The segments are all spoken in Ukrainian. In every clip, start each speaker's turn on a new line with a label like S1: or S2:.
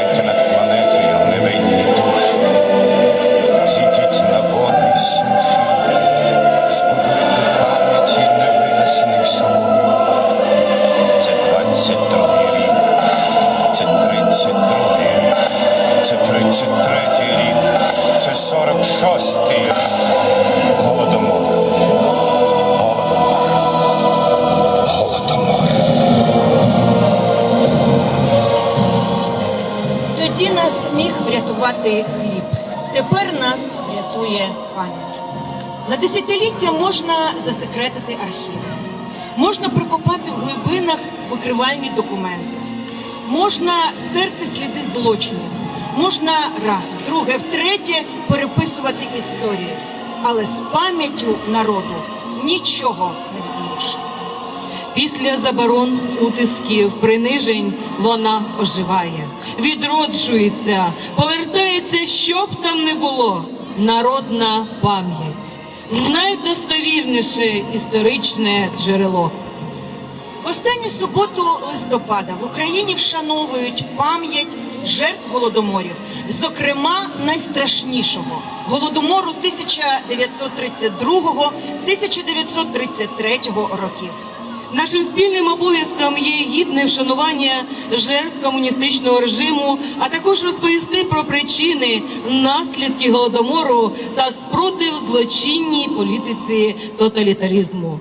S1: Bye. Засекретити архіви, можна прикопати в глибинах викривальні документи, можна стерти сліди злочинів, можна раз, вдруге, втретє переписувати історію. Але з пам'яттю народу нічого не вдієш.
S2: Після заборон, утисків, принижень вона оживає, відроджується, повертається, що б там не було. Народна пам'ять найдостовірніше історичне джерело.
S1: Останню суботу листопада в Україні вшановують пам'ять жертв голодоморів, зокрема найстрашнішого голодомору 1932-1933 років.
S2: Нашим спільним обов'язком є гідне вшанування жертв комуністичного режиму, а також розповісти про причини, наслідки голодомору та спротив злочинній політиці тоталітаризму.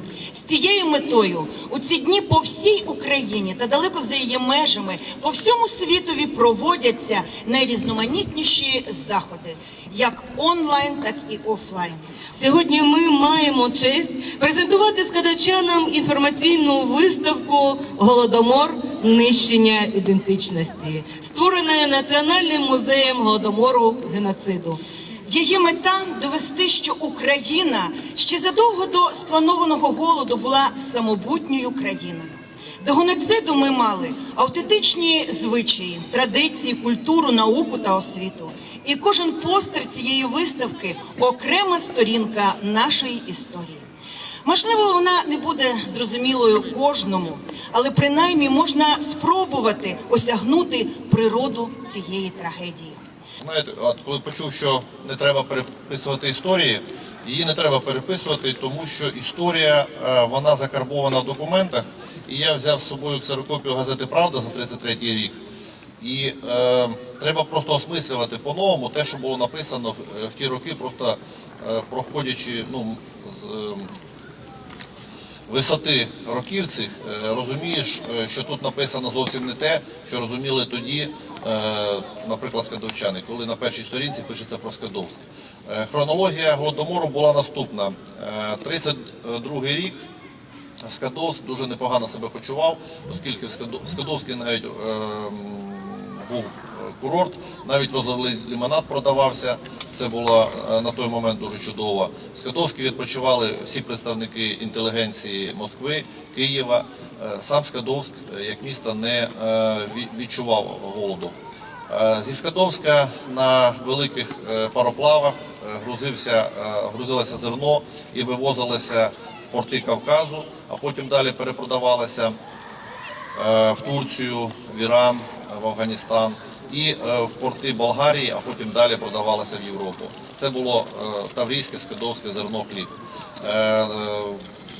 S1: Цією метою у ці дні по всій Україні та далеко за її межами по всьому світові проводяться найрізноманітніші заходи, як онлайн, так і офлайн.
S2: Сьогодні ми маємо честь презентувати скадачанам інформаційну виставку Голодомор нищення ідентичності, створена Національним музеєм голодомору геноциду.
S1: Її мета довести, що Україна ще задовго до спланованого голоду була самобутньою країною. До геноциду ми мали автентичні звичаї, традиції, культуру, науку та освіту. І кожен постер цієї виставки окрема сторінка нашої історії. Можливо, вона не буде зрозумілою кожному, але принаймні можна спробувати осягнути природу цієї трагедії.
S3: Знаєте, от коли почув, що не треба переписувати історії, її не треба переписувати, тому що історія е, вона закарбована в документах. І я взяв з собою ксерокопію газети Правда за 33-й рік. І е, треба просто осмислювати по-новому те, що було написано в, в ті роки, просто е, проходячи ну, з. е, висоти років цих е, розумієш, е, що тут написано зовсім не те, що розуміли тоді, е, наприклад, скадовчани, коли на першій сторінці пишеться про Скадовськ. Е, Хронологія голодомору була наступна: Е, 32-й рік. Скадовськ дуже непогано себе почував, оскільки в Скадо- навіть е, був е, курорт, навіть розливний лимонад продавався. Це було е, на той момент дуже чудово. В Скадовській відпочивали всі представники інтелігенції Москви, Києва. Е, Сам Скадовськ е, як місто не відчував голоду. Зі Скадовська на великих пароплавах грузився, грузилося зерно і вивозилося в порти Кавказу, а потім далі перепродавалося в Турцію, в Іран, в Афганістан і е, в порти Болгарії, а потім далі продавалося в Європу. Це було е, таврійське, скадовське зерно хліб. Е,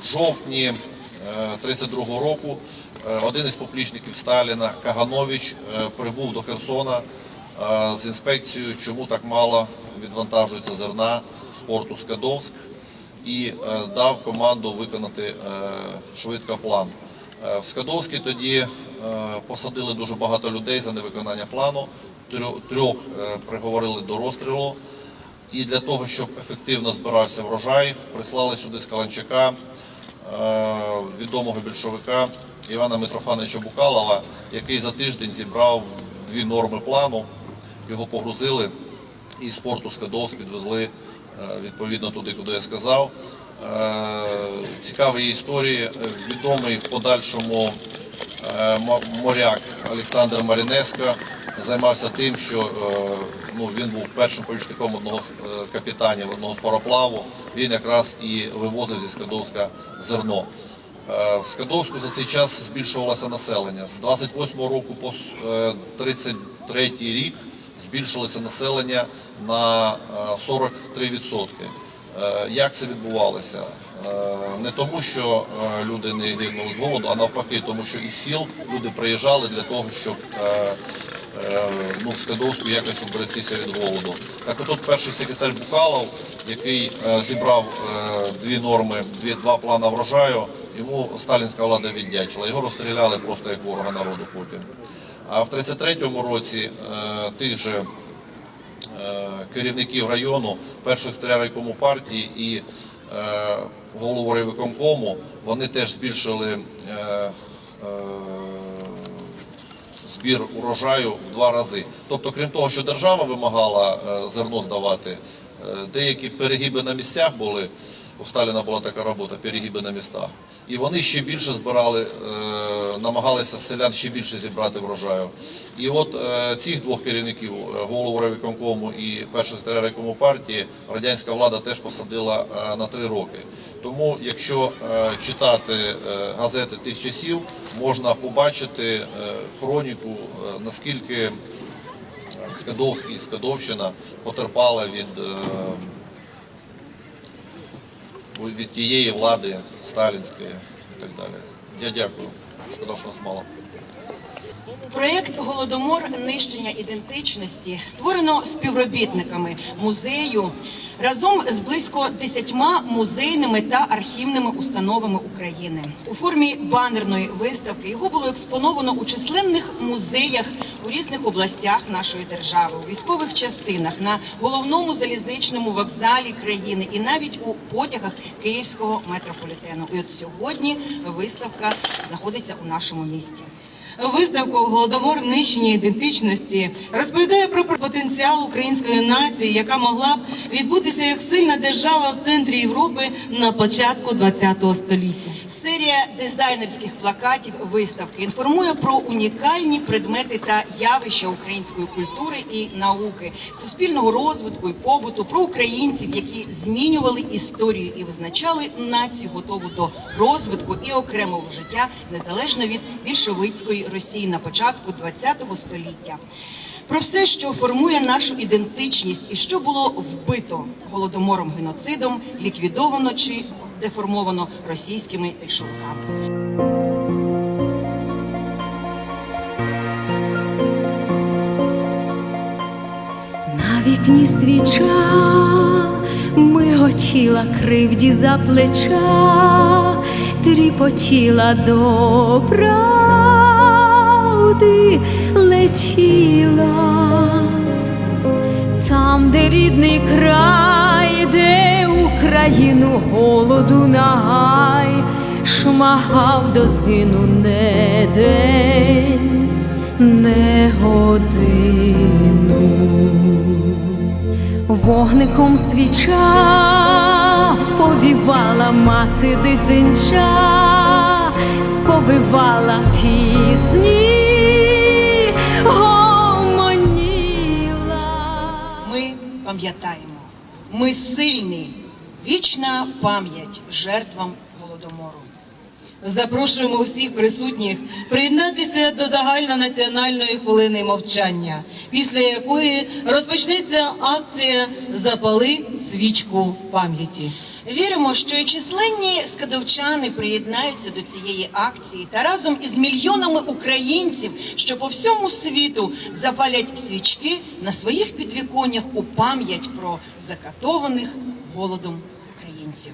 S3: В жовтні 32-го року один із поплічників Сталіна, Каганович, прибув до Херсона з інспекцією, чому так мало відвантажується зерна з порту Скадовськ і дав команду виконати швидко план. В Скадовській тоді посадили дуже багато людей за невиконання плану. Трьох- е, приговорили до розстрілу. І для того, щоб ефективно збирався врожай, прислали сюди з Каланчака е, відомого більшовика Івана Митрофановича Букалова, який за тиждень зібрав дві норми плану. Його погрузили і з порту Скадовськ відвезли е, відповідно туди, куди я сказав. Е, Цікаві історії. Е, Відомий в подальшому е, моряк Олександр Марінеско займався тим, що е, ну, він був першим помічником одного з е, капітанів одного з пароплаву. Він якраз і вивозив зі Скадовська зерно. Е, В Скадовську за цей час збільшувалося населення. З 28 року по е, 33 рік збільшилося населення на е, 43%. Е, Як це відбувалося? Е, Не тому, що е, люди не гинули з голоду, а навпаки, тому що із сіл люди приїжджали для того, щоб е, ну, в Скадовську якось уберегтися від голоду. Так от перший секретар Букалов, який зібрав дві норми, дві, два плани врожаю, йому сталінська влада віддячила. Його розстріляли просто як ворога народу потім. А в 33-му році тих же керівників району, першого секретаря райкому партії і голову райвиконкому, вони теж збільшили е, е, збір урожаю в два рази. Тобто, крім того, що держава вимагала е, зерно здавати, е, деякі перегиби на місцях були. У Сталіна була така робота, перегиби на містах. І вони ще більше збирали, е, намагалися селян ще більше зібрати врожаю. І от е, цих двох керівників, е, голову райвиконкому і першого райкому партії, радянська влада теж посадила е, на три роки. Тому, якщо е, читати е, газети тих часів, можна побачити е, хроніку, е, наскільки Скадовський і Скадовщина потерпала від, е, від тієї влади сталінської і так далі. Я дякую. Шкода, що нас мало.
S1: Проєкт Голодомор нищення ідентичності створено співробітниками музею разом з близько десятьма музейними та архівними установами України. У формі банерної виставки його було експоновано у численних музеях у різних областях нашої держави, у військових частинах, на головному залізничному вокзалі країни і навіть у потягах Київського метрополітену. І от сьогодні виставка знаходиться у нашому місті.
S2: Виставку Голодомор нищення ідентичності розповідає про потенціал української нації, яка могла б відбутися як сильна держава в центрі Європи на початку ХХ століття.
S1: Серія дизайнерських плакатів виставки інформує про унікальні предмети та явища української культури і науки, суспільного розвитку і побуту, про українців, які змінювали історію і визначали націю готову до розвитку і окремого життя незалежно від більшовицької Росії на початку ХХ століття. Про все, що формує нашу ідентичність і що було вбито голодомором геноцидом, ліквідовано чи деформовано російськими більшовиками.
S4: На вікні свіча миготіла кривді за плеча, тріпотіла до правди летіла. Там, де рідний край, де Україну голоду нагай, шмагав до згину не день, не годину. Вогником свіча повівала мати дитинча, сповивала пісні,
S1: пам'ятаємо, ми сильні, вічна пам'ять жертвам голодомору.
S2: Запрошуємо усіх присутніх приєднатися до загальнонаціональної хвилини мовчання, після якої розпочнеться акція Запали свічку пам'яті.
S1: Віримо, що і численні скадовчани приєднаються до цієї акції та разом із мільйонами українців, що по всьому світу запалять свічки на своїх підвіконнях у пам'ять про закатованих голодом українців.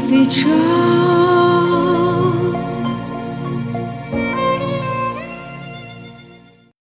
S4: На вікні свіча